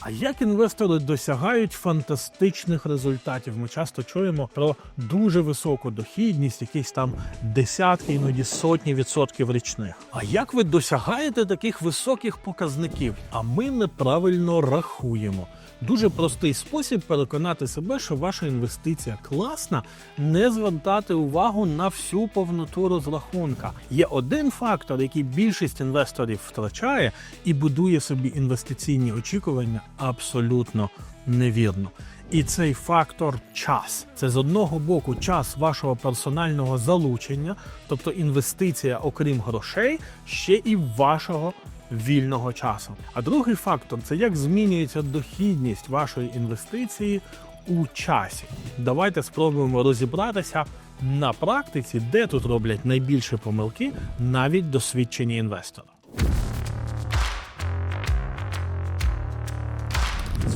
А як інвестори досягають фантастичних результатів? Ми часто чуємо про дуже високу дохідність, якісь там десятки, іноді сотні відсотків річних. А як ви досягаєте таких високих показників? А ми неправильно рахуємо. Дуже простий спосіб переконати себе, що ваша інвестиція класна, не звертати увагу на всю повноту розрахунка. Є один фактор, який більшість інвесторів втрачає і будує собі інвестиційні очікування абсолютно невірно. І цей фактор час. Це з одного боку час вашого персонального залучення, тобто інвестиція, окрім грошей, ще і вашого вільного часу. А другий фактор це як змінюється дохідність вашої інвестиції у часі. Давайте спробуємо розібратися на практиці, де тут роблять найбільші помилки навіть досвідчені інвестори.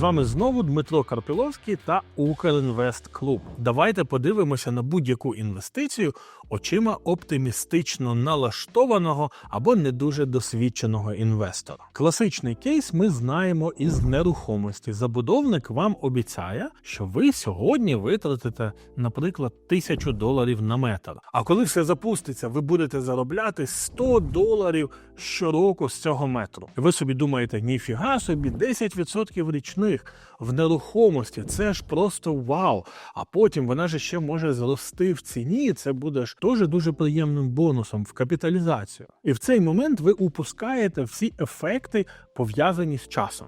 Вами знову Дмитро Карпіловський та Укрінвест Клуб. Давайте подивимося на будь-яку інвестицію очима оптимістично налаштованого або не дуже досвідченого інвестора. Класичний кейс ми знаємо із нерухомості. Забудовник вам обіцяє, що ви сьогодні витратите, наприклад, тисячу доларів на метр. А коли все запуститься, ви будете заробляти 100 доларів щороку з цього метру. Ви собі думаєте, ніфіга собі, 10% річних в нерухомості. Це ж просто вау. А потім вона ж ще може зрости в ціні. Це буде ж теж дуже приємним бонусом в капіталізацію. І в цей момент ви упускаєте всі ефекти, пов'язані з часом.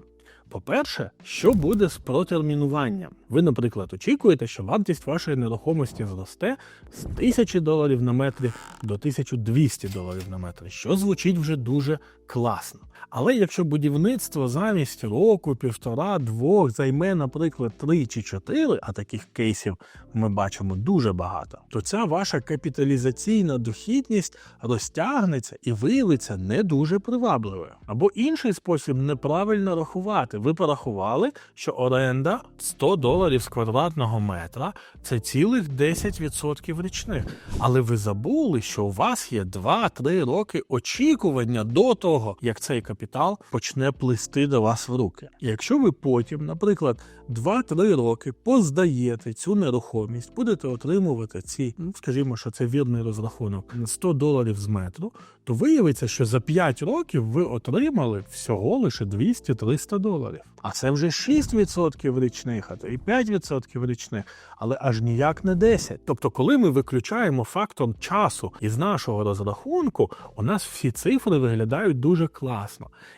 По-перше, що буде з протермінуванням? Ви, наприклад, очікуєте, що вартість вашої нерухомості зросте з 1000 доларів на метрі до 1200 доларів на метр, що звучить вже дуже класно. Але якщо будівництво замість року, півтора, двох займе, наприклад, три чи чотири, а таких кейсів ми бачимо дуже багато, то ця ваша капіталізаційна дохідність розтягнеться і виявиться не дуже привабливою. Або інший спосіб неправильно рахувати. Ви порахували, що оренда 100 доларів з квадратного метра це цілих 10% річних. Але ви забули, що у вас є 2-3 роки очікування до того, як цей капітал почне плисти до вас в руки. Якщо ви потім, наприклад, 2-3 роки поздаєте цю нерухомість, будете отримувати ці, ну скажімо, що це вірний розрахунок 100 доларів з метру, то виявиться, що за 5 років ви отримали всього лише 200-300 доларів. А це вже 6% річних, а то і 5% річних, але аж ніяк не 10. Тобто, коли ми виключаємо фактор часу із нашого розрахунку, у нас всі цифри виглядають дуже класно.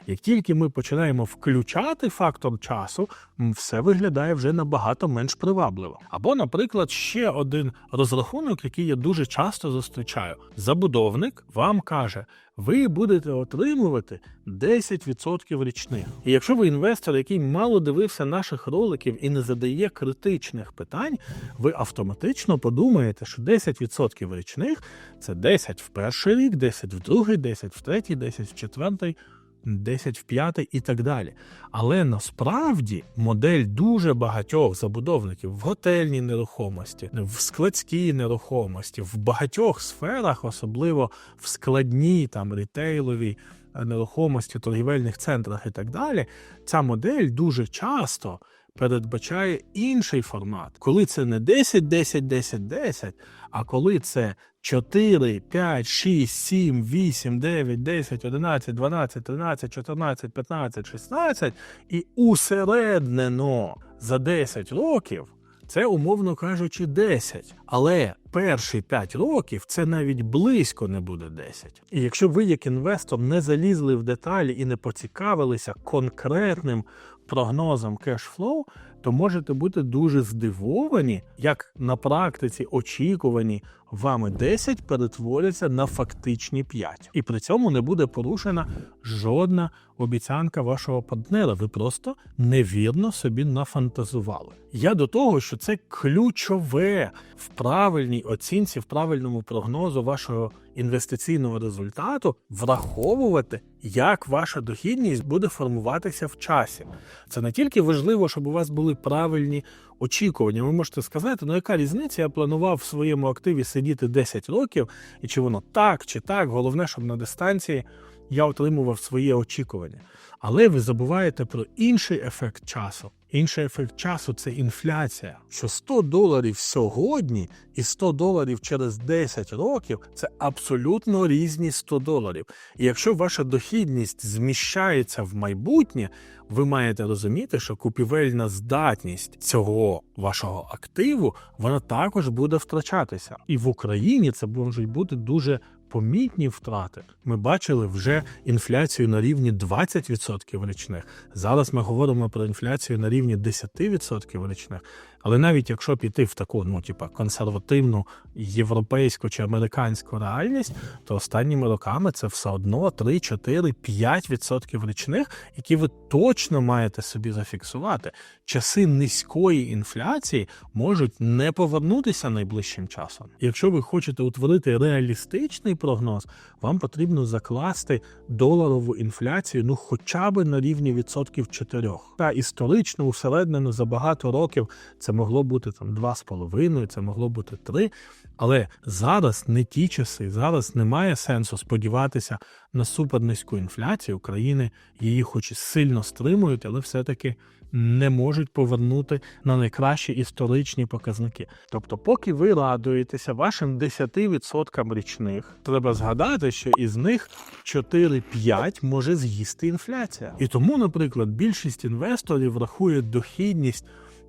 Як тільки ми починаємо включати фактор часу, все виглядає вже набагато менш привабливо. Або, наприклад, ще один розрахунок, який я дуже часто зустрічаю: забудовник вам каже. Ви будете отримувати 10% річних. І якщо ви інвестор, який мало дивився наших роликів і не задає критичних питань, ви автоматично подумаєте, що 10% річних це 10 в перший рік, 10 в другий, 10 в третій, 10 в четвертий. 10 в п'ятий і так далі. Але насправді модель дуже багатьох забудовників в готельній нерухомості, в складській нерухомості, в багатьох сферах, особливо в складній там рітейловій е, нерухомості, торгівельних центрах і так далі, ця модель дуже часто передбачає інший формат, коли це не 10, 10, 10, 10, а коли це 4, 5, 6, 7, 8, 9, 10, 11, 12, 13, 14, 15, 16 і усереднено за 10 років. Це, умовно кажучи, 10. Але перші 5 років це навіть близько не буде 10. І якщо ви, як інвестор, не залізли в деталі і не поцікавилися конкретним прогнозом кешфлоу, то можете бути дуже здивовані, як на практиці очікувані вами 10 перетворяться на фактичні 5. І при цьому не буде порушена жодна обіцянка вашого партнера. Ви просто невірно собі нафантазували. Я до того, що це ключове в правильній оцінці, в правильному прогнозу вашого інвестиційного результату враховувати, як ваша дохідність буде формуватися в часі. Це не тільки важливо, щоб у вас були правильні очікування. Ви можете сказати, ну яка різниця? Я планував в своєму активі сидіти 10 років, і чи воно так, чи так. Головне, щоб на дистанції я отримував своє очікування. Але ви забуваєте про інший ефект часу. Інший ефект часу це інфляція. Що 100 доларів сьогодні і 100 доларів через 10 років це абсолютно різні 100 доларів. І якщо ваша дохідність зміщається в майбутнє, ви маєте розуміти, що купівельна здатність цього вашого активу вона також буде втрачатися. І в Україні це можуть бути дуже помітні втрати. Ми бачили вже інфляцію на рівні 20% річних. Зараз ми говоримо про інфляцію на рівні 10% річних. Але навіть якщо піти в таку, ну типа консервативну європейську чи американську реальність, то останніми роками це все одно 3, 4, 5% річних, які ви точно маєте собі зафіксувати. Часи низької інфляції можуть не повернутися найближчим часом. Якщо ви хочете утворити реалістичний прогноз, вам потрібно закласти доларову інфляцію, ну хоча б на рівні відсотків 4. Та історично усереднено за багато років це могло бути там 2,5, це могло бути 3. Але зараз не ті часи, зараз немає сенсу сподіватися на супернизьку інфляцію. України її, хоч і сильно стримують, але все-таки не можуть повернути на найкращі історичні показники. Тобто, поки ви радуєтеся вашим 10% річних, треба згадати, що із них 4-5 може з'їсти інфляція. І тому, наприклад, більшість інвесторів рахує дохідність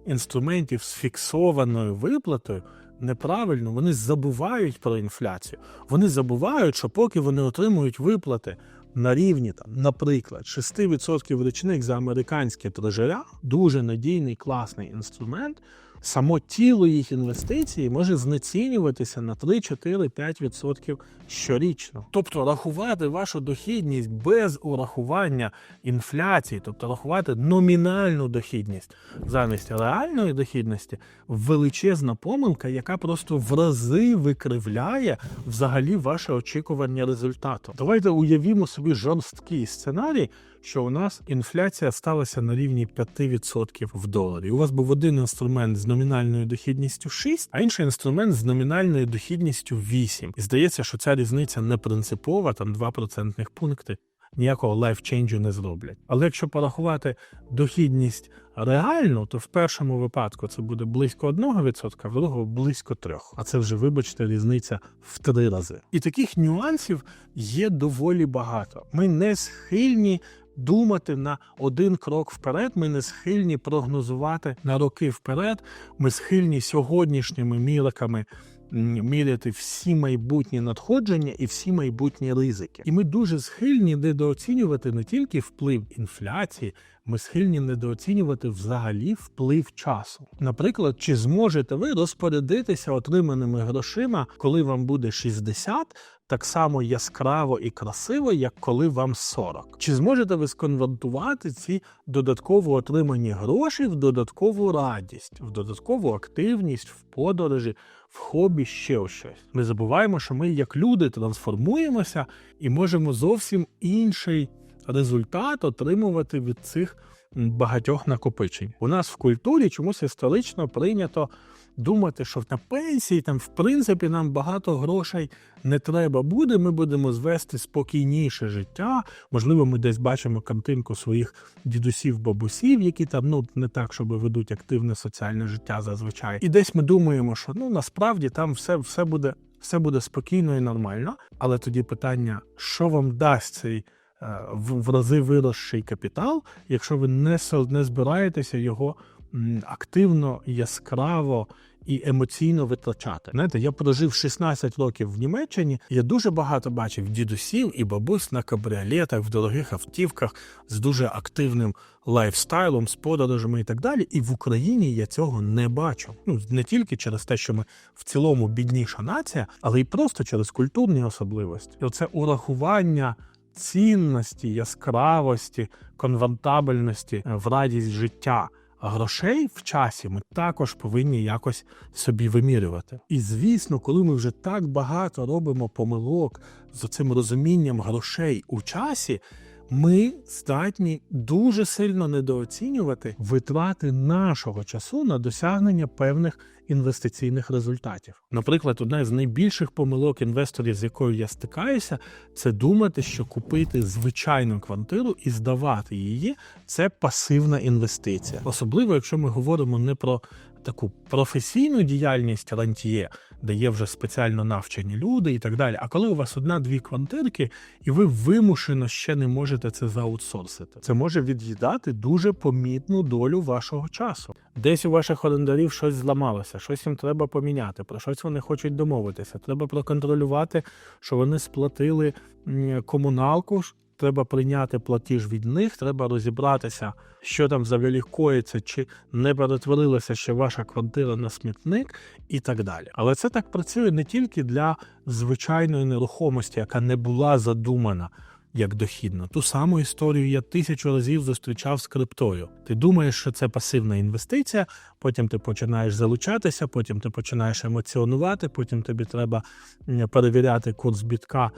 інструментів з фіксованою виплатою. Неправильно, вони забувають про інфляцію. Вони забувають, що поки вони отримують виплати на рівні, там, наприклад, 6% річних за американське трежеря, дуже надійний класний інструмент. Само тіло їх інвестицій може знецінюватися на 3, 4, 5% щорічно. Тобто рахувати вашу дохідність без урахування інфляції, тобто рахувати номінальну дохідність замість реальної дохідності, величезна помилка, яка просто в рази викривляє взагалі ваше очікування результату. Давайте уявімо собі жорсткий сценарій, що у нас інфляція сталася на рівні 5% в доларі. У вас був один інструмент з номінальною дохідністю 6, а інший інструмент з номінальною дохідністю 8. І здається, що ця різниця не принципова, там 2 процентних пункти. Ніякого лайфченджу не зроблять. Але якщо порахувати дохідність реальну, то в першому випадку це буде близько 1%, а в другому близько 3%. А це вже, вибачте, різниця в три рази. І таких нюансів є доволі багато. Ми не схильні думати на один крок вперед. Ми не схильні прогнозувати на роки вперед. Ми схильні сьогоднішніми мірками міряти всі майбутні надходження і всі майбутні ризики. І ми дуже схильні недооцінювати не тільки вплив інфляції, ми схильні недооцінювати взагалі вплив часу. Наприклад, чи зможете ви розпорядитися отриманими грошима, коли вам буде 60, так само яскраво і красиво, як коли вам 40. Чи зможете ви сконвертувати ці додатково отримані гроші в додаткову радість, в додаткову активність, в подорожі, в хобі, ще щось? Ми забуваємо, що ми, як люди, трансформуємося і можемо зовсім інший результат отримувати від цих багатьох накопичень. У нас в культурі чомусь історично прийнято думати, що на пенсії там, в принципі, нам багато грошей не треба буде. Ми будемо звести спокійніше життя. Можливо, ми десь бачимо картинку своїх дідусів, бабусів, які там ну не так, щоб ведуть активне соціальне життя зазвичай. І десь ми думаємо, що ну насправді там все, все буде. Все буде спокійно і нормально, але тоді питання, що вам дасть цей в рази виросший капітал, якщо ви не не збираєтеся його активно, яскраво і емоційно витрачати. Знаєте, я прожив 16 років в Німеччині. Я дуже багато бачив дідусів і бабусь на кабріолетах, в дорогих автівках з дуже активним лайфстайлом, з подорожами і так далі. І в Україні я цього не бачу. Ну не тільки через те, що ми в цілому бідніша нація, але й просто через культурні особливості. І Оце урахування. Цінності, яскравості, конвертабельності в радість життя грошей в часі ми також повинні якось собі вимірювати. І звісно, коли ми вже так багато робимо помилок з цим розумінням грошей у часі, ми здатні дуже сильно недооцінювати витрати нашого часу на досягнення певних інвестиційних результатів. Наприклад, одна з найбільших помилок інвесторів, з якою я стикаюся, це думати, що купити звичайну квартиру і здавати її це пасивна інвестиція, особливо якщо ми говоримо не про таку професійну діяльність рантіє, де є вже спеціально навчені люди і так далі. А коли у вас одна-дві квартирки, і ви вимушено ще не можете це заутсорсити, це може від'їдати дуже помітну долю вашого часу. Десь у ваших орендарів щось зламалося, щось їм треба поміняти, про щось вони хочуть домовитися. Треба проконтролювати, що вони сплатили комуналку. Треба прийняти платіж від них, треба розібратися, що там взагалі коїться, чи не перетворилася ще ваша квартира на смітник і так далі. Але це так працює не тільки для звичайної нерухомості, яка не була задумана як дохідна. Ту саму історію я тисячу разів зустрічав з криптою. Ти думаєш, що це пасивна інвестиція, потім ти починаєш залучатися, потім ти починаєш емоціонувати, потім тобі треба перевіряти курс бітка.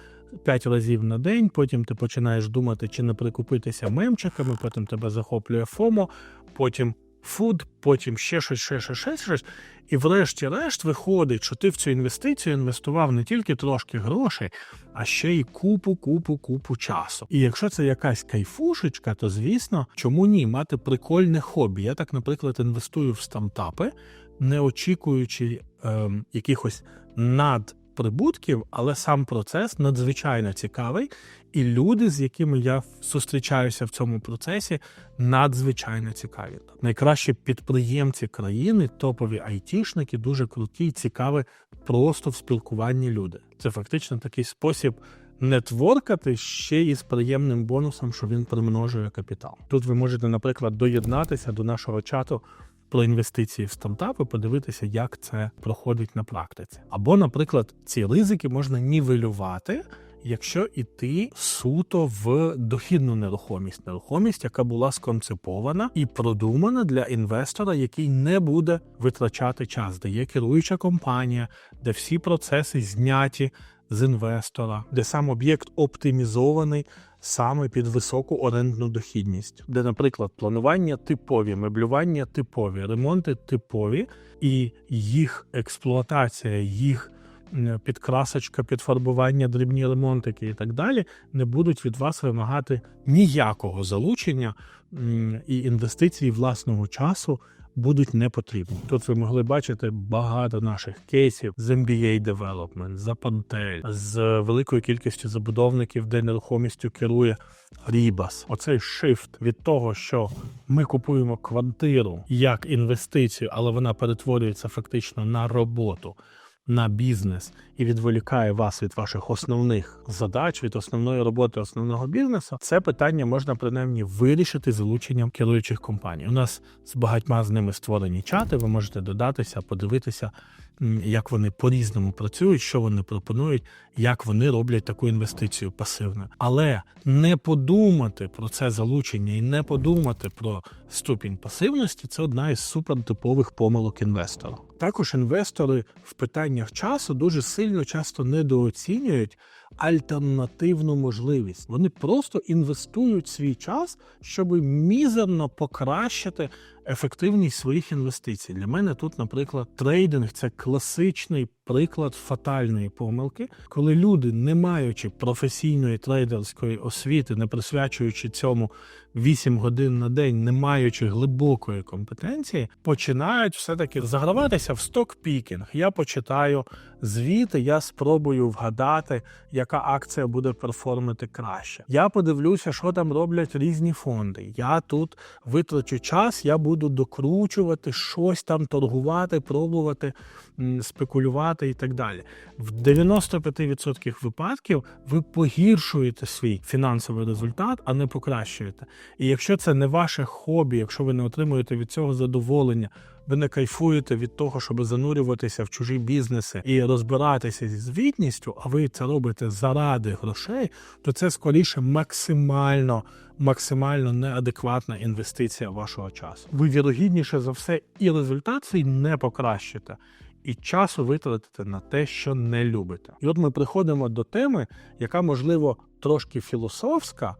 П'ять разів на день, потім ти починаєш думати, чи не прикупитися мемчиками, потім тебе захоплює ФОМО, потім фуд, потім ще щось, ще щось, ще щось. І врешті-решт виходить, що ти в цю інвестицію інвестував не тільки трошки грошей, а ще й купу, купу, купу часу. І якщо це якась кайфушечка, то звісно, чому ні, мати прикольне хобі. Я так, наприклад, інвестую в стартапи, не очікуючи ем, якихось над прибутків, але сам процес надзвичайно цікавий, і люди, з якими я зустрічаюся в цьому процесі, надзвичайно цікаві. Найкращі підприємці країни, топові айтішники, дуже круті, і цікаві просто в спілкуванні люди. Це фактично такий спосіб. Нетворкати ще із приємним бонусом, що він примножує капітал. Тут ви можете, наприклад, доєднатися до нашого чату про інвестиції в стартапи, подивитися, як це проходить на практиці. Або, наприклад, ці ризики можна нівелювати, якщо йти суто в дохідну нерухомість, нерухомість, яка була сконцепована і продумана для інвестора, який не буде витрачати час, де є керуюча компанія, де всі процеси зняті з інвестора, де сам об'єкт оптимізований саме під високу орендну дохідність, де, наприклад, планування типові, меблювання типові, ремонти типові, і їх експлуатація, їх підкрасочка, підфарбування, дрібні ремонтики і так далі не будуть від вас вимагати ніякого залучення і інвестицій власного часу. Будуть не потрібні. Тут ви могли бачити багато наших кейсів з MBA Development, за Пантель, з великою кількістю забудовників, де нерухомістю керує Рібас. Оцей шифт від того, що ми купуємо квартиру як інвестицію, але вона перетворюється фактично на роботу. На бізнес і відволікає вас від ваших основних задач, від основної роботи основного бізнесу. Це питання можна принаймні вирішити залученням керуючих компаній. У нас з багатьма з ними створені чати. Ви можете додатися, подивитися, як вони по-різному працюють, що вони пропонують, як вони роблять таку інвестицію пасивно. Але не подумати про це залучення і не подумати про ступінь пасивності це одна із супертипових помилок інвестора. Також інвестори в питаннях часу дуже сильно часто недооцінюють альтернативну можливість. Вони просто інвестують свій час, щоб мізерно покращити ефективність своїх інвестицій. Для мене тут, наприклад, трейдинг це класичний приклад фатальної помилки, коли люди, не маючи професійної трейдерської освіти, не присвячуючи цьому 8 годин на день, не маючи глибокої компетенції, починають все-таки заграватися в сток-пікінг. Я почитаю звіти, я спробую вгадати, яка акція буде перформити краще. Я подивлюся, що там роблять різні фонди. Я тут витрачу час, я буду докручувати, щось там торгувати, пробувати спекулювати і так далі. В 95% випадків ви погіршуєте свій фінансовий результат, а не покращуєте. І якщо це не ваше хобі, якщо ви не отримуєте від цього задоволення, ви не кайфуєте від того, щоб занурюватися в чужі бізнеси і розбиратися зі звітністю, а ви це робите заради грошей, то це скоріше максимально, максимально неадекватна інвестиція вашого часу. Ви вірогідніше за все і результат свій не покращите. І часу витратите на те, що не любите. І от ми приходимо до теми, яка, можливо, трошки філософська,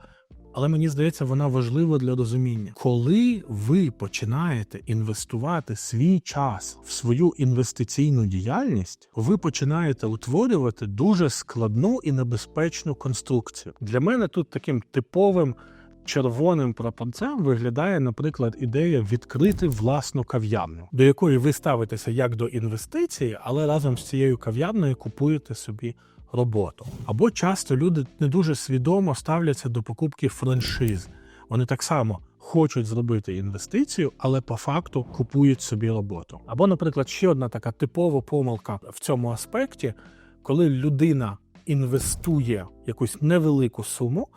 але мені здається, вона важлива для розуміння. Коли ви починаєте інвестувати свій час в свою інвестиційну діяльність, ви починаєте утворювати дуже складну і небезпечну конструкцію. Для мене тут таким типовим. Червоним прапорцем виглядає, наприклад, ідея відкрити власну кав'ярню, до якої ви ставитеся як до інвестиції, але разом з цією кав'ярнею купуєте собі роботу. Або часто люди не дуже свідомо ставляться до покупки франшиз. Вони так само хочуть зробити інвестицію, але по факту купують собі роботу. Або, наприклад, ще одна така типова помилка в цьому аспекті, коли людина інвестує якусь невелику суму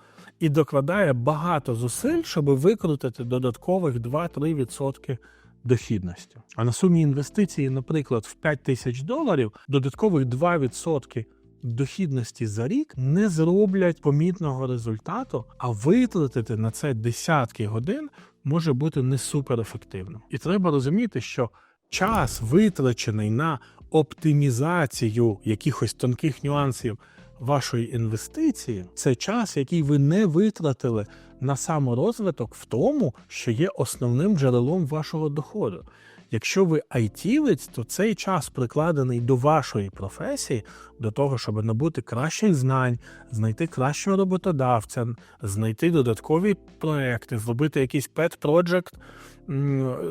і докладає багато зусиль, щоб викрутити додаткових 2-3% дохідності. А на сумі інвестиції, наприклад, в 5 тисяч доларів додаткових 2% дохідності за рік не зроблять помітного результату, а витратити на це десятки годин може бути не суперефективно. І треба розуміти, що час витрачений на оптимізацію якихось тонких нюансів вашої інвестиції, це час, який ви не витратили на саморозвиток в тому, що є основним джерелом вашого доходу. Якщо ви айтівець, то цей час прикладений до вашої професії, до того, щоб набути кращих знань, знайти кращого роботодавця, знайти додаткові проекти, зробити якийсь pet project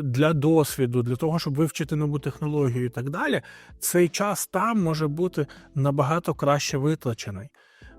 для досвіду, для того, щоб вивчити нову технологію і так далі. Цей час там може бути набагато краще витрачений.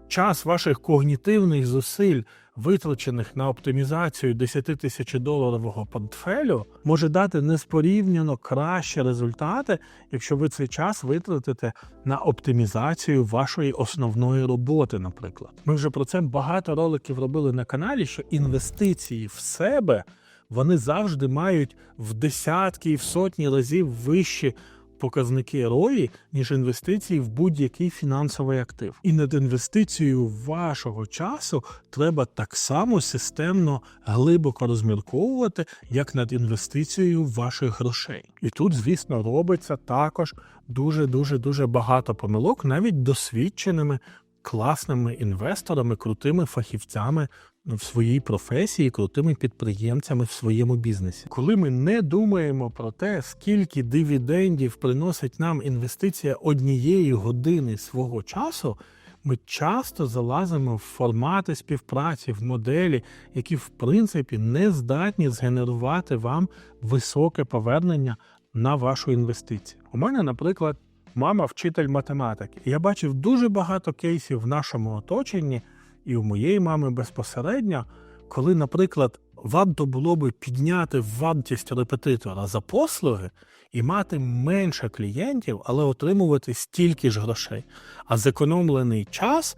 Час ваших когнітивних зусиль, витрачених на оптимізацію 10 тисяч доларового портфелю, може дати неспорівняно кращі результати, якщо ви цей час витратите на оптимізацію вашої основної роботи, наприклад. Ми вже про це багато роликів робили на каналі, що інвестиції в себе вони завжди мають в десятки і в сотні разів вищі показники ROI, ніж інвестиції в будь-який фінансовий актив. І над інвестицією вашого часу треба так само системно глибоко розмірковувати, як над інвестицією ваших грошей. І тут, звісно, робиться також дуже дуже дуже багато помилок, навіть досвідченими. Класними інвесторами, крутими фахівцями в своїй професії, крутими підприємцями в своєму бізнесі. Коли ми не думаємо про те, скільки дивідендів приносить нам інвестиція однієї години свого часу, ми часто залазимо в формати співпраці, в моделі, які в принципі не здатні згенерувати вам високе повернення на вашу інвестицію. У мене, наприклад, мама вчитель математики. Я бачив дуже багато кейсів в нашому оточенні і у моєї мами безпосередньо, коли, наприклад, варто було би підняти вартість репетитора за послуги і мати менше клієнтів, але отримувати стільки ж грошей. А зекономлений час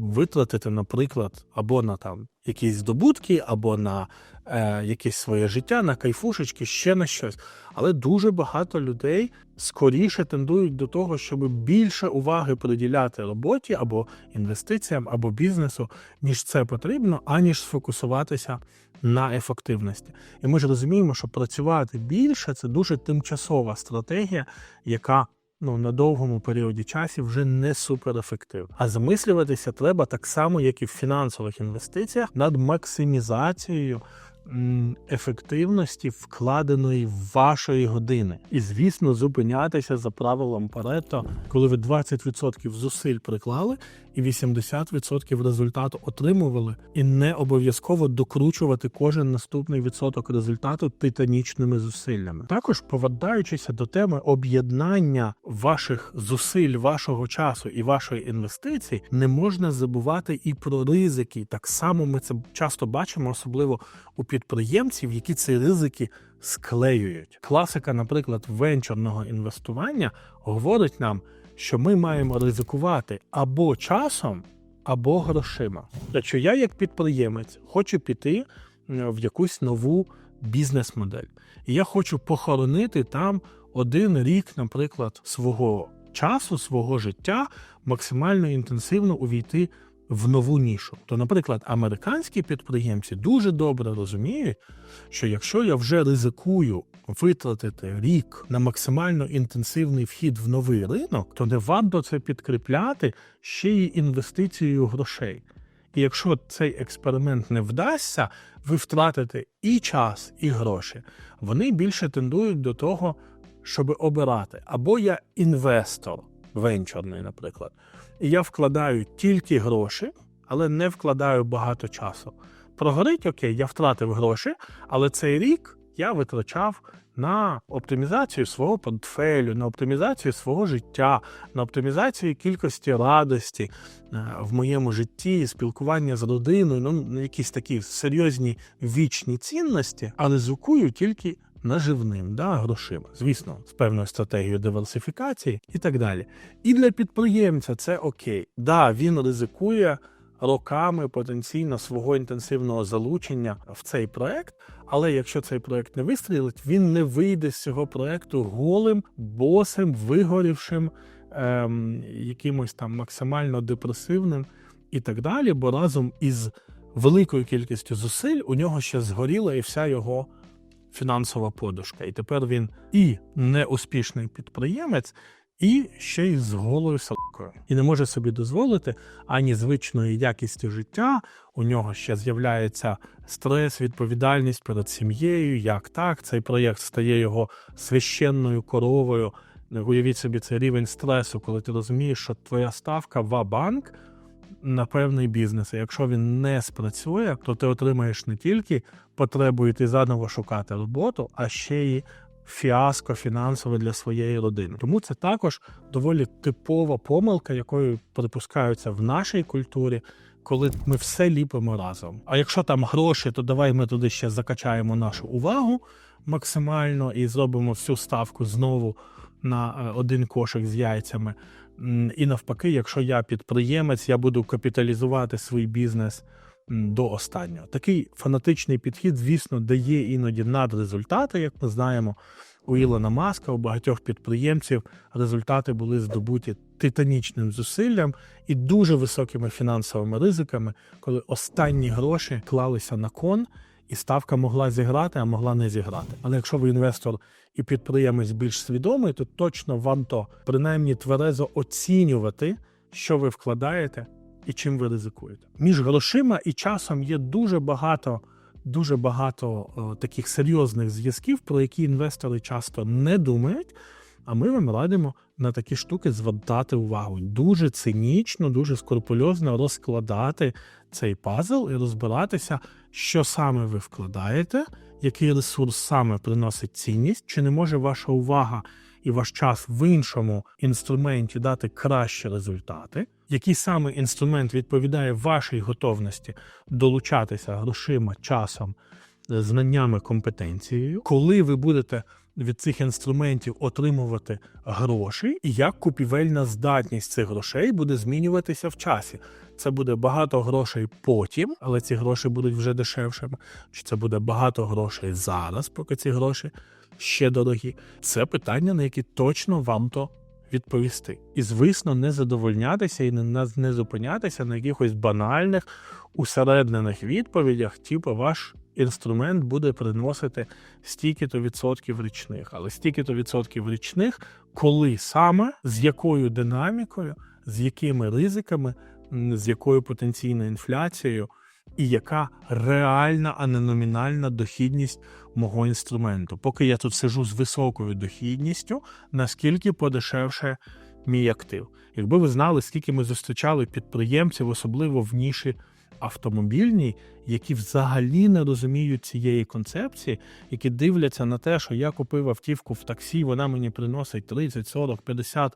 витратити, наприклад, або на там якісь здобутки, або на е, якесь своє життя, на кайфушечки, ще на щось. Але дуже багато людей скоріше тендують до того, щоб більше уваги приділяти роботі або інвестиціям, або бізнесу, ніж це потрібно, аніж сфокусуватися на ефективності. І ми ж розуміємо, що працювати більше це дуже тимчасова стратегія, яка ну на довгому періоді часу вже не суперефективна. А замислюватися треба так само, як і в фінансових інвестиціях, над максимізацією ефективності вкладеної вашої години. І, звісно, зупинятися за правилом Парето, коли ви 20% зусиль приклали і 80% результату отримували, і не обов'язково докручувати кожен наступний відсоток результату титанічними зусиллями. Також повертаючися до теми об'єднання ваших зусиль, вашого часу і вашої інвестиції, не можна забувати і про ризики. Так само ми це часто бачимо, особливо у підприємців, які ці ризики склеюють. Класика, наприклад, венчурного інвестування говорить нам, що ми маємо ризикувати або часом, або грошима. Якщо я, як підприємець, хочу піти в якусь нову бізнес-модель, і я хочу похоронити там один рік, наприклад, свого часу, свого життя, максимально інтенсивно увійти в нову нішу. То, наприклад, американські підприємці дуже добре розуміють, що якщо я вже ризикую витратити рік на максимально інтенсивний вхід в новий ринок, то не варто це підкріпляти ще й інвестицією грошей. І якщо цей експеримент не вдасться, ви втратите і час, і гроші. Вони більше тендують до того, щоб обирати. Або я інвестор венчурний, наприклад, я вкладаю тільки гроші, але не вкладаю багато часу. Прогорить, окей, я втратив гроші, але цей рік я витрачав на оптимізацію свого портфелю, на оптимізацію свого життя, на оптимізацію кількості радості е, в моєму житті, спілкування з родиною, ну якісь такі серйозні вічні цінності, але звукую тільки наживним, да, грошима, звісно, з певною стратегією диверсифікації і так далі. І для підприємця це окей. Да, він ризикує роками потенційно свого інтенсивного залучення в цей проект. Але якщо цей проект не вистрілить, він не вийде з цього проекту голим, босим, вигорівшим, ем, якимось там максимально депресивним і так далі. Бо разом із великою кількістю зусиль у нього ще згоріла і вся його фінансова подушка. І тепер він і неуспішний підприємець, і ще й з голою салкою. І не може собі дозволити ані звичної якісті життя. У нього ще з'являється стрес, відповідальність перед сім'єю. Як так? Цей проєкт стає його священною коровою. Уявіть собі цей рівень стресу, коли ти розумієш, що твоя ставка в банк на певний бізнес. Якщо він не спрацює, то ти отримаєш не тільки потребу йти заново шукати роботу, а ще й фіаско фінансове для своєї родини. Тому це також доволі типова помилка, якою припускаються в нашій культурі. Коли ми все ліпимо разом. А якщо там гроші, то давай ми туди ще закачаємо нашу увагу максимально і зробимо всю ставку знову на е, один кошик з яйцями. І навпаки, якщо я підприємець, я буду капіталізувати свій бізнес до останнього. Такий фанатичний підхід, звісно, дає іноді надрезультати, як ми знаємо. У Ілона Маска, у багатьох підприємців результати були здобуті титанічним зусиллям і дуже високими фінансовими ризиками, коли останні гроші клалися на кон, і ставка могла зіграти, а могла не зіграти. Але якщо ви інвестор і підприємець більш свідомий, то точно варто принаймні тверезо оцінювати, що ви вкладаєте і чим ви ризикуєте. Між грошима і часом є дуже багато. Дуже багато о, таких серйозних зв'язків, про які інвестори часто не думають. А ми вам радимо на такі штуки звертати увагу. Дуже цинічно, дуже скрупульозно розкладати цей пазл і розбиратися, що саме ви вкладаєте, який ресурс саме приносить цінність, чи не може ваша увага і ваш час в іншому інструменті дати кращі результати. Який саме інструмент відповідає вашій готовності долучатися грошима, часом, знаннями, компетенцією, коли ви будете від цих інструментів отримувати гроші, і як купівельна здатність цих грошей буде змінюватися в часі. Це буде багато грошей потім, але ці гроші будуть вже дешевшими. Чи це буде багато грошей зараз, поки ці гроші ще дорогі? Це питання, на які точно вам то відповісти. І, звісно, не задовольнятися і не, не зупинятися на якихось банальних усереднених відповідях, типу ваш інструмент буде приносити стільки-то відсотків річних. Але стільки-то відсотків річних, коли саме, з якою динамікою, з якими ризиками, з якою потенційною інфляцією, і яка реальна, а не номінальна дохідність мого інструменту. Поки я тут сижу з високою дохідністю, наскільки подешевше мій актив. Якби ви знали, скільки ми зустрічали підприємців, особливо в ніші автомобільній, які взагалі не розуміють цієї концепції, які дивляться на те, що я купив автівку в таксі, вона мені приносить 30, 40, 50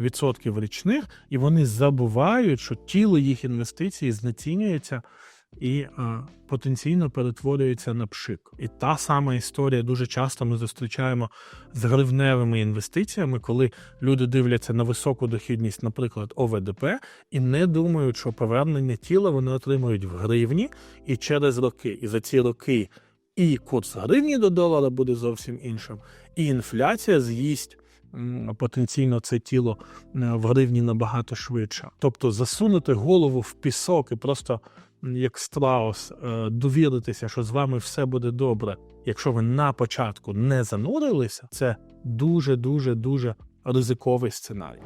відсотків річних, і вони забувають, що тіло їх інвестицій знецінюється і е, потенційно перетворюється на пшик. І та сама історія дуже часто ми зустрічаємо з гривневими інвестиціями, коли люди дивляться на високу дохідність, наприклад, ОВДП, і не думають, що повернення тіла вони отримують в гривні, і через роки. І за ці роки і курс гривні до долара буде зовсім іншим, і інфляція з'їсть. Потенційно це тіло е, в гривні набагато швидше. Тобто засунути голову в пісок і просто як страус е, довіритися, що з вами все буде добре. Якщо ви на початку не занурилися, це дуже дуже дуже ризиковий сценарій.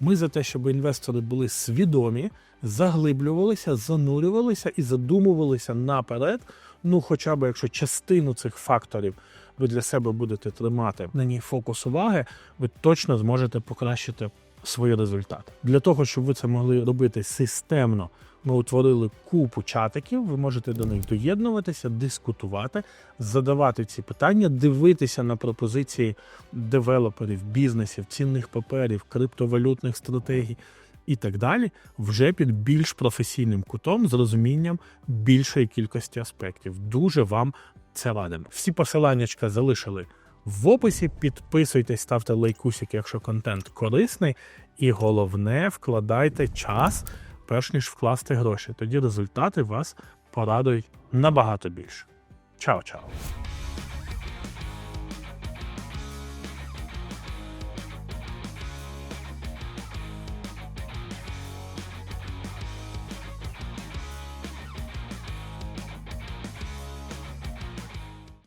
Ми за те, щоб інвестори були свідомі, заглиблювалися, занурювалися і задумувалися наперед. Ну, хоча б якщо частину цих факторів ви для себе будете тримати на ній фокус уваги, ви точно зможете покращити свої результати. Для того, щоб ви це могли робити системно, ми утворили купу чатиків. Ви можете до них доєднуватися, дискутувати, задавати ці питання, дивитися на пропозиції девелоперів, бізнесів, цінних паперів, криптовалютних стратегій. І так далі, вже під більш професійним кутом з розумінням більшої кількості аспектів. Дуже вам це радимо. Всі посилання залишили в описі. Підписуйтесь, ставте лайкусики, якщо контент корисний. І головне, вкладайте час, перш ніж вкласти гроші. Тоді результати вас порадують набагато більше. Чао-чао!